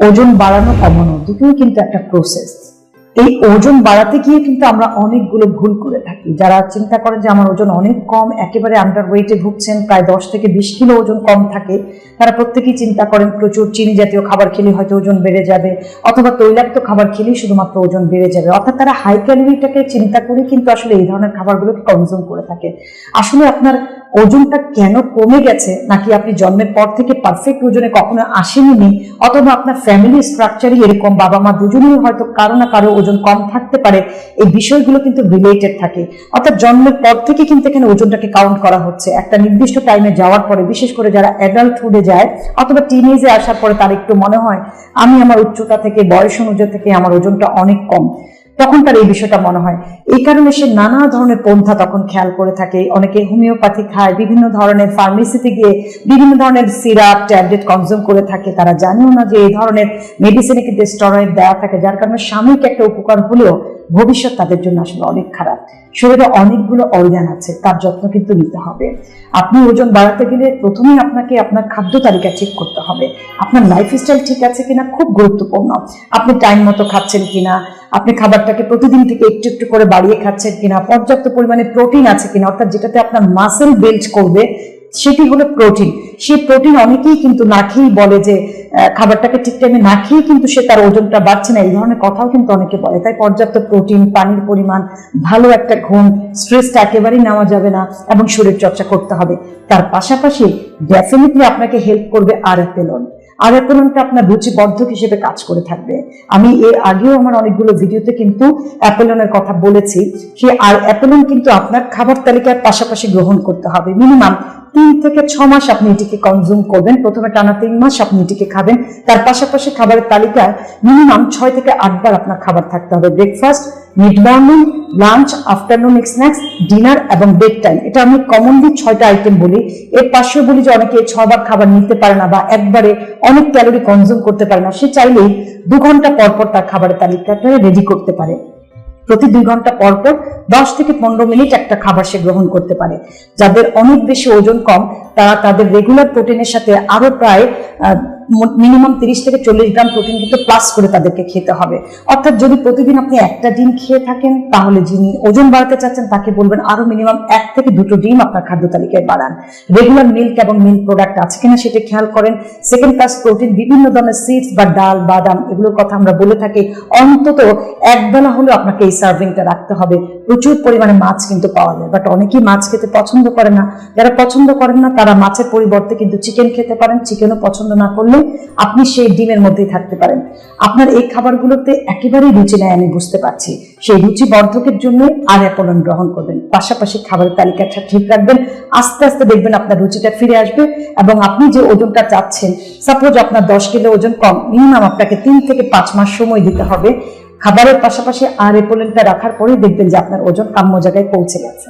ওজন বাড়ানো কমানো দুটোই কিন্তু একটা প্রসেস এই ওজন বাড়াতে গিয়ে কিন্তু আমরা অনেকগুলো ভুল করে থাকি। যারা চিন্তা করেন যে আমার ওজন অনেক কম, একেবারে আন্ডার ওয়েটে ভুগছেন, প্রায় দশ থেকে বিশ কিলো ওজন কম থাকে, তারা প্রত্যেকেই চিন্তা করেন প্রচুর চিনি জাতীয় খাবার খেলে হয়তো ওজন বেড়ে যাবে, অথবা তৈলাক্ত খাবার খেলেই শুধুমাত্র ওজন বেড়ে যাবে। অর্থাৎ তারা হাই ক্যালোরিটাকে চিন্তা করে কিন্তু আসলে এই ধরনের খাবারগুলোকে কনজিউম করে থাকে। আসলে আপনার ওজনটা কেন কমে গেছে? নাকি আপনি জন্মের পর থেকে পারফেক্ট ওজনে কখনো আসেনি অথবা আপনার ফ্যামিলি স্ট্রাকচারই এরকম বাবা মা দুজনেই হয়তো কারও না কারও ওজন কম থাকতে পারে, এই বিষয়গুলো কিন্তু রিলেটেড থাকে। অর্থাৎ জন্মের পর থেকে কিন্তু এখানে ওজনটাকে কাউন্ট করা হচ্ছে। একটা নির্দিষ্ট টাইমে যাওয়ার পরে, বিশেষ করে যারা অ্যাডাল্টহুডে যায়, অথবা টিনেজে আসার পরে তার একটু মনে হয়, আমি আমার উচ্চতা থেকে, বয়স অনুযায়ী থেকে আমার ওজনটা অনেক কম। তখন তার এই বিষয়টা মনে হয়। এই কারণে সে নানা ধরনের পন্থা তখন খেয়াল করে থাকে। অনেকে হোমিওপ্যাথি খায়, বিভিন্ন ধরনের ফার্মেসিতে গিয়ে বিভিন্ন ধরনের সিরাপ, ট্যাবলেট কনজিউম করে থাকে। তারা জানেও না যে এই ধরনের মেডিসিনে কিন্তু স্টেরয়েড দেওয়া থাকে, যার কারণে সাময়িক একটা উপকার হলেও ভবিষ্যৎ তাদের জন্য আসলে অনেক খারাপ। শরীরে অনেকগুলো অর্গান আছে, তার যত্ন কিন্তু নিতে হবে। আপনি ওজন বাড়াতে গেলে প্রথমেই আপনাকে আপনার খাদ্য তালিকা ঠিক করতে হবে। আপনার লাইফস্টাইল ঠিক আছে কিনা খুব গুরুত্বপূর্ণ। আপনি টাইম মতো খাচ্ছেন কিনা আপনি খাবারটাকে প্রতিদিন থেকে একটু একটু করে বাড়িয়ে খাচ্ছেন কিনা, পর্যাপ্ত পরিমাণে প্রোটিন আছে কিনা, অর্থাৎ যেটাতে আপনার মাসেল বিল্ড করবে, সেটি হলো প্রোটিন। সেই প্রোটিন অনেকেই কিন্তু না খেয়েই বলে যে খাবারটাকে ঠিক টাইমে না খেয়েই কিন্তু সে তার ওজনটা বাড়ছে না, এই ধরনের কথাও কিন্তু অনেকে বলে। তাই পর্যাপ্ত প্রোটিন, পানির পরিমাণ, ভালো একটা ঘুম স্ট্রেসটা একেবারেই নেওয়া যাবে না এবং শরীর চর্চা করতে হবে। তার পাশাপাশি ডেফিনেটলি আপনাকে হেল্প করবে আর আর অ্যাপেলনটা আপনার রুচিবর্ধক হিসেবে কাজ করে থাকবে। আমি এর আগেও আমার অনেকগুলো ভিডিওতে কিন্তু অ্যাপেলনের কথা বলেছি সে আর অ্যাপেলন কিন্তু আপনার খাবার তালিকার পাশাপাশি গ্রহণ করতে হবে। মিনিমাম তিন থেকে ছ মাস আপনি এটিকে কনজিউম করবেন। প্রথমে টানা তিন মাস আপনি এটিকে খাবেন। তার পাশাপাশি খাবারের তালিকায় মিনিমাম ছয় থেকে আটবার আপনার খাবার থাকতে হবে। Breakfast mid morning lunch afternoon snacks dinner এবং বেড টাইম এটা আমি কমনলি ছয়টা আইটেম বলি। এর পাশেও বলি যে অনেকে ছবার খাবার নিতে পারে না বা একবারে অনেক ক্যালোরি কনজিউম করতে পারে না। সে চাইলেই দু ঘণ্টা পর পর তার খাবারের তালিকাটা রেডি করতে পারে। প্রতি দুই ঘণ্টা পর পর দশ থেকে পনেরো মিনিট একটা খাবার সে গ্রহণ করতে পারে। যাদের অনেক বেশি ওজন কম, তারা তাদের রেগুলার প্রোটিনের সাথে আরও প্রায় মিনিমাম তিরিশ থেকে চল্লিশ গ্রাম প্রোটিন কিন্তু প্লাস করে তাদেরকে খেতে হবে। অর্থাৎ যদি প্রতিদিন আপনি একটা ডিম খেয়ে থাকেন, তাহলে যিনি ওজন বাড়াতে চাচ্ছেন তাকে বলবেন আরও মিনিমাম এক থেকে দুটো ডিম আপনার খাদ্য তালিকায় বাড়ান। রেগুলার মিল্ক এবং মিল্ক প্রোডাক্ট আছে কিনা সেটা খেয়াল করেন। সেকেন্ড ক্লাস প্রোটিন বিভিন্ন ধরনের সিডস বা ডাল, বাদাম, এগুলোর কথা আমরা বলে থাকি। অন্তত এক বেলা হলেও আপনাকে এই সার্ভিংটা রাখতে হবে। প্রচুর পরিমাণে মাছ কিন্তু পাওয়া যায়। বাট অনেকেই মাছ খেতে পছন্দ করে না। যারা পছন্দ করেন না, তারা মাছের পরিবর্তে কিন্তু চিকেন খেতে পারেন। চিকেনও পছন্দ না করলে আপনি সেই ডিমের মধ্যেই থাকতে পারেন। আপনার এই খাবারগুলোতে একেবারেই রুচি নেয় আমি বুঝতে পারছি। সেই রুচি বর্ধকের জন্য আর অ্যাপোলন গ্রহণ করবেন। পাশাপাশি খাবারের তালিকাটা ঠিক রাখবেন। আস্তে আস্তে দেখবেন আপনার রুচিটা ফিরে আসবে এবং আপনি যে ওজনটা চাচ্ছেন সাপোজ আপনার দশ কিলো ওজন কম মিনিমাম আপনাকে তিন থেকে পাঁচ মাস সময় দিতে হবে। খাবারের পাশাপাশি আর এপোলেনটা রাখার পরেই দেখবেন যে আপনার ওজন কাম্য জায়গায় পৌঁছে গেছে।